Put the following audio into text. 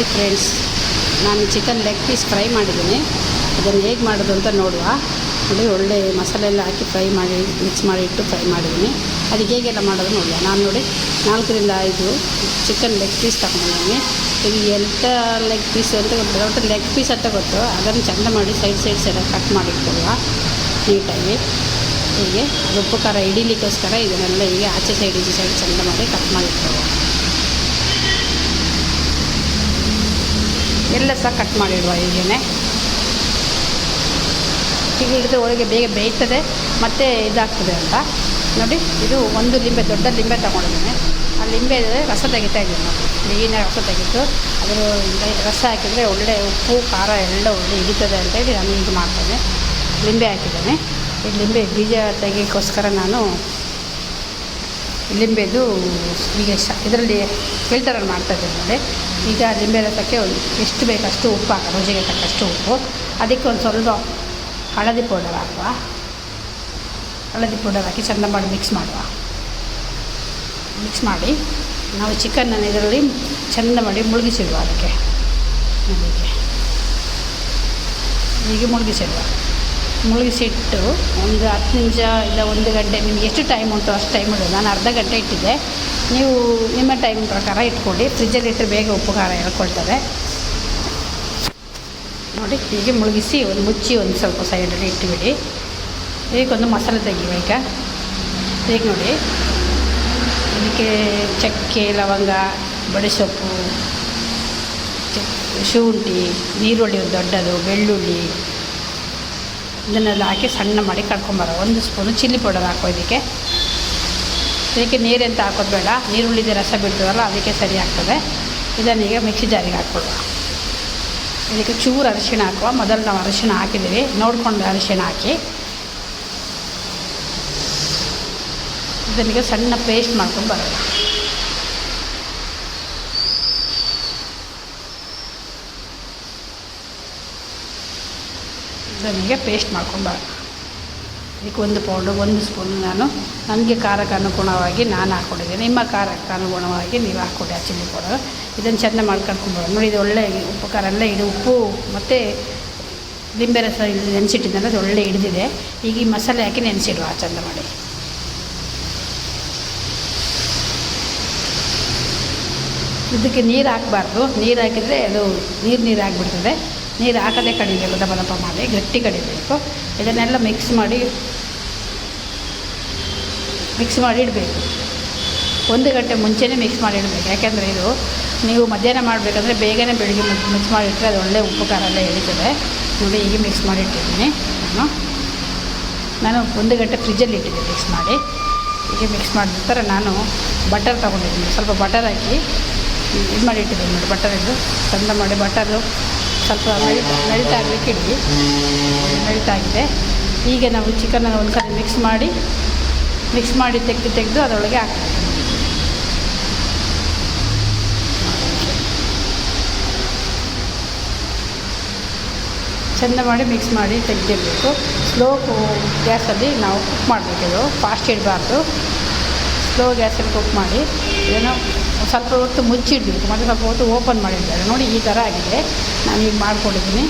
Hi friends ನಾನು chicken leg piece fry ಮಾಡಿದ್ದೀನಿ. ಅದನ್ನು ಹೇಗೆ ಮಾಡೋದು ಅಂತ ನೋಡುವ. ನೋಡಿ, ಒಳ್ಳೆ ಮಸಾಲೆ ಎಲ್ಲ ಹಾಕಿ ಫ್ರೈ ಮಾಡಿ ಮಿಕ್ಸ್ ಮಾಡಿ ಇಟ್ಟು ಫ್ರೈ ಮಾಡಿದ್ದೀನಿ. ಅದಕ್ಕೆ ಹೇಗೆಲ್ಲ ಮಾಡೋದು ನೋಡುವ. ನಾನು ನೋಡಿ, ನಾಲ್ಕರಿಂದ ಐದು ಚಿಕನ್ ಲೆಗ್ ಪೀಸ್ ತಗೊಂಡಿದ್ದೀನಿ. ಇದು ಎಂಥ ಲೆಗ್ ಪೀಸು ಅಂತ ಗೊತ್ತಿಲ್ಲ. ಒಟ್ಟು ಲೆಗ್ ಪೀಸ್ ಅಂತ ಗೊತ್ತು. ಅದನ್ನು ಚೆಂದ ಮಾಡಿ ಸೈಡ್ ಸೈಡ್ಸ್ ಎಲ್ಲ ಕಟ್ ಮಾಡಿ ಇಟ್ಕೊಳ್ಳುವ. ನೀಟಾಗಿ. ಹೀಗೆ ಉಪ್ಪು ಖಾರ ಹಿಡಿಲಿಕ್ಕೋಸ್ಕರ ಇದನ್ನೆಲ್ಲ ಹೀಗೆ ಆಚೆ ಸೈಡ್ ಈಚೆ ಸೈಡ್ ಚೆಂದ ಮಾಡಿ ಕಟ್ ಮಾಡಿ ಇಟ್ಕೊಳ್ಳುವ. ಎಲ್ಲ ಸಹ ಕಟ್ ಮಾಡಿಡುವ ಹೀಗೇ ಹೀಗೆ ಹಿಡಿದ್ರೆ ಒಳಗೆ ಬೇಗ ಬೇಯ್ತದೆ, ಮತ್ತು ಇದಾಗ್ತದೆ ಅಂತ. ನೋಡಿ, ಇದು ಒಂದು ಲಿಂಬೆ, ದೊಡ್ಡ ಲಿಂಬೆ ತೊಗೊಂಡಿದ್ದೇನೆ. ಆ ಲಿಂಬೆ ರಸ ತೆಗಿತಾ ಇದ್ದೀನಿ. ನೋಡಿ ಕ್ಲೀನಾಗಿ ರಸ ತೆಗೆದು ಅದರ ರಸ ಹಾಕಿದರೆ ಒಳ್ಳೆ ಉಪ್ಪು, ಖಾರ ಎಲ್ಲ ಒಳ್ಳೆ ಹಿಡಿತದೆ ಅಂತೇಳಿ ನಾನು ಇದು ಮಾಡ್ತೇನೆ. ಲಿಂಬೆ ಹಾಕಿದ್ದೇನೆ. ಈ ಲಿಂಬೆ ಬೀಜ ತೆಗೆಯೋಕ್ಕೋಸ್ಕರ ನಾನು ಲಿಂಬೆದು ಈಗ ಶ ಇದರಲ್ಲಿ ಫಿಲ್ಟರಲ್ಲಿ ಮಾಡ್ತಾಯಿದ್ದೀನಿ ನೋಡಿ. ಈಗ ಲಿಂಬೆ ರಸಕ್ಕೆ ಎಷ್ಟು ಬೇಕು ಅಷ್ಟು ಉಪ್ಪು ಹಾಕ, ರುಚಿಗೆ ತಕ್ಕಷ್ಟು ಉಪ್ಪು. ಅದಕ್ಕೆ ಒಂದು ಸ್ವಲ್ಪ ಹಳದಿ ಪೌಡರ್ ಹಾಕುವ. ಹಳದಿ ಪೌಡರ್ ಹಾಕಿ ಚೆಂದ ಮಾಡಿ ಮಿಕ್ಸ್ ಮಾಡುವ. ಮಿಕ್ಸ್ ಮಾಡಿ ನಾವು ಚಿಕನನ್ನು ಇದರಲ್ಲಿ ಚೆಂದ ಮಾಡಿ ಮುಳುಗಿಸಿಡುವ ಅದಕ್ಕೆ. ಅದಕ್ಕೆ ಹೀಗೆ ಮುಳುಗಿಸಿಡುವ. ಮುಳುಗಿಸಿಟ್ಟು ಒಂದು ಹತ್ತು ನಿಮಿಷ ಇಲ್ಲ ಒಂದು ಗಂಟೆ, ನಿಮ್ಗೆ ಎಷ್ಟು ಟೈಮ್ ಉಂಟು ಅಷ್ಟು ಟೈಮ್ ಇಡೋದು ನಾನು ಅರ್ಧ ಗಂಟೆ ಇಟ್ಟಿದ್ದೆ. ನೀವು ನಿಮ್ಮ ಟೈಮ್ ಪ್ರಕಾರ ಇಟ್ಕೊಳ್ಳಿ. ಫ್ರಿಜ್ಜಲ್ಲಿ ಇಟ್ಟರೆ ಬೇಗ ಉಪ್ಪು ಖಾರ ಹೇಳ್ಕೊಳ್ತದೆ. ನೋಡಿ, ಹೀಗೆ ಮುಳುಗಿಸಿ ಒಂದು ಮುಚ್ಚಿ ಒಂದು ಸ್ವಲ್ಪ ಸೈಡಲ್ಲಿ ಇಟ್ಟುಬಿಡಿ. ಇದಕ್ಕೊಂದು ಮಸಾಲೆ ತೆಗಿವ ಈಗ. ಈಗ ನೋಡಿ. ಇದಕ್ಕೆ ಚಕ್ಕೆ, ಲವಂಗ, ಬಡಿಸೊಪ್ಪು, ಶುಂಠಿ ನೀರುಳ್ಳಿ ಒಂದು ದೊಡ್ಡದು, ಬೆಳ್ಳುಳ್ಳಿ ಇದನ್ನೆಲ್ಲ ಹಾಕಿ ಸಣ್ಣ ಮಾಡಿ ಕಡ್ಕೊಂಬರೋ ಒಂದು ಸ್ಪೂನು ಚಿಲ್ಲಿ ಪೌಡರ್ ಹಾಕೋ ಇದಕ್ಕೆ. ಇದಕ್ಕೆ ನೀರೆಂತ ಹಾಕೋದು ಬೇಡ. ನೀರುಳ್ಳಿದ ರಸ ಬಿಡ್ತೀವಲ್ಲ ಅದಕ್ಕೆ ಸರಿ ಆಗ್ತದೆ. ಇದನ್ನೀಗ ಮಿಕ್ಸಿ ಜಾರಿಗೆ ಹಾಕ್ಕೊಳ್ಳುವ ಇದಕ್ಕೆ ಚೂರು ಅರಿಶಿಣ ಹಾಕುವ. ಮೊದಲು ನಾವು ಅರಿಶಿಣ ಹಾಕಿದ್ದೀವಿ. ನೋಡ್ಕೊಂಡು ಅರಿಶಿಣ ಹಾಕಿ. ಇದನ್ನೀಗ ಸಣ್ಣ ಪೇಸ್ಟ್ ಮಾಡ್ಕೊಂಡು ಬರೋಣ. ಇದನ್ನೀಗ ಪೇಸ್ಟ್ ಮಾಡ್ಕೊಂಬಾರ್ದು. ಇದಕ್ಕೆ ಒಂದು ಪೌಡ್ರ್, ಒಂದು ಸ್ಪೂನ್ ನಾನು, ನನಗೆ ಖಾರಕ್ಕೆ ಅನುಗುಣವಾಗಿ ನಾನು ಹಾಕ್ಕೊಂಡಿದ್ದೀನಿ. ನಿಮ್ಮ ಖಾರಕ್ಕೆ ಅನುಗುಣವಾಗಿ ನೀವು ಹಾಕ್ಕೊಡಿ ಆ ಚಿಲ್ಲಿ ಪೌಡರ್. ಇದನ್ನು ಚೆಂದ ಮಾಡಿ ಕರ್ಕೊಂಡ್ಬರೋದು ನೋಡಿ, ಇದು ಒಳ್ಳೆ ಉಪ್ಪು ಖಾರ ಎಲ್ಲ ಇದು ಉಪ್ಪು, ಮತ್ತು ಲಿಂಬೆ ರಸ ಇಲ್ಲಿ ನೆನೆಸಿಟ್ಟಿದ್ದಲ್ಲ ಅದು ಒಳ್ಳೆ ಹಿಡಿದಿದೆ. ಈಗ ಈ ಮಸಾಲೆ ಹಾಕಿ ನೆನೆಸಿಡುವ ಚೆಂದ ಮಾಡಿ. ಇದಕ್ಕೆ ನೀರು ಹಾಕಬಾರ್ದು. ನೀರು ಹಾಕಿದರೆ ಅದು, ನೀರು ನೀರು ಆಗಿಬಿಡ್ತದೆ. ನೀರು ಹಾಕದೆ ಕಡಿಬೇಕು ದಪ ದಪ್ಪ ಮಾಡಿ, ಗಟ್ಟಿ ಕಡಿಬೇಕು. ಇದನ್ನೆಲ್ಲ ಮಿಕ್ಸ್ ಮಾಡಿ ಮಿಕ್ಸ್ ಮಾಡಿ ಇಡಬೇಕು. ಒಂದು ಗಂಟೆ ಮುಂಚೆನೇ ಮಿಕ್ಸ್ ಮಾಡಿ ಇಡಬೇಕು. ಯಾಕೆಂದರೆ ಇದು ನೀವು ಮಧ್ಯಾಹ್ನ ಮಾಡಬೇಕಂದ್ರೆ ಬೇಗನೆ ಬೆಳಿಗ್ಗೆ ಮಿಕ್ಸ್ ಮಾಡಿಟ್ಟರೆ ಅದು ಒಳ್ಳೆ ಉಪ್ಪು ಖಾರ ಎಲ್ಲ ಎಳಿತದೆ. ನೋಡಿ, ಹೀಗೆ ಮಿಕ್ಸ್ ಮಾಡಿ ಇಟ್ಟಿದ್ದೀನಿ ನಾನು. ನಾನು ಒಂದು ಗಂಟೆ ಫ್ರಿಜ್ಜಲ್ಲಿ ಇಟ್ಟಿದ್ದೆ ಮಿಕ್ಸ್ ಮಾಡಿ. ಹೀಗೆ ಮಿಕ್ಸ್ ಮಾಡಿದ ನಂತರ ನಾನು ಬಟರ್ ತೊಗೊಂಡಿದ್ದೀನಿ. ಸ್ವಲ್ಪ ಬಟರ್ ಹಾಕಿ, ಇದು ಮಾಡಿ ಇಟ್ಟಿದ್ದೀನಿ ನೋಡಿ ಬಟರ್ ಇದು. ಚಂದ ಮಾಡಿ ಬಟರು ಸ್ವಲ್ಪ ಮೆಲ್ಟ್ ಮೆಲ್ಟ್ ಆಗಲಿಕ್ಕೆ ಮೆಲ್ಟ್ ಆಗಿದೆ ಈಗ ನಾವು ಚಿಕನನ್ನು ಒಂದು ಕಡೆ ಮಿಕ್ಸ್ ಮಾಡಿ ಮಿಕ್ಸ್ ಮಾಡಿ ತೆಗೆದು ತೆಗೆದು ಅದರೊಳಗೆ ಹಾಕಿ ಚೆಂದ ಮಾಡಿ ಮಿಕ್ಸ್ ಮಾಡಿ ತೆಗೆದಿರಬೇಕು. ಸ್ಲೋ ಗ್ಯಾಸಲ್ಲಿ ನಾವು ಕುಕ್ ಮಾಡಬೇಕಿದು ಫಾಸ್ಟ್ ಇಡಬಾರ್ದು. ಸ್ಲೋ ಗ್ಯಾಸಲ್ಲಿ ಕುಕ್ ಮಾಡಿ. ಇದನ್ನು ಸ್ವಲ್ಪ ಹೊತ್ತು ಮುಚ್ಚಿಡಬೇಕು. ಮತ್ತು ಸ್ವಲ್ಪ ಹೊತ್ತು ಓಪನ್ ಮಾಡಿದ್ದಾರೆ ನೋಡಿ ಈ ಥರ ಆಗಿದೆ. ನಾನು ಈಗ ಮಾಡ್ಕೊಂಡಿದ್ದೀನಿ.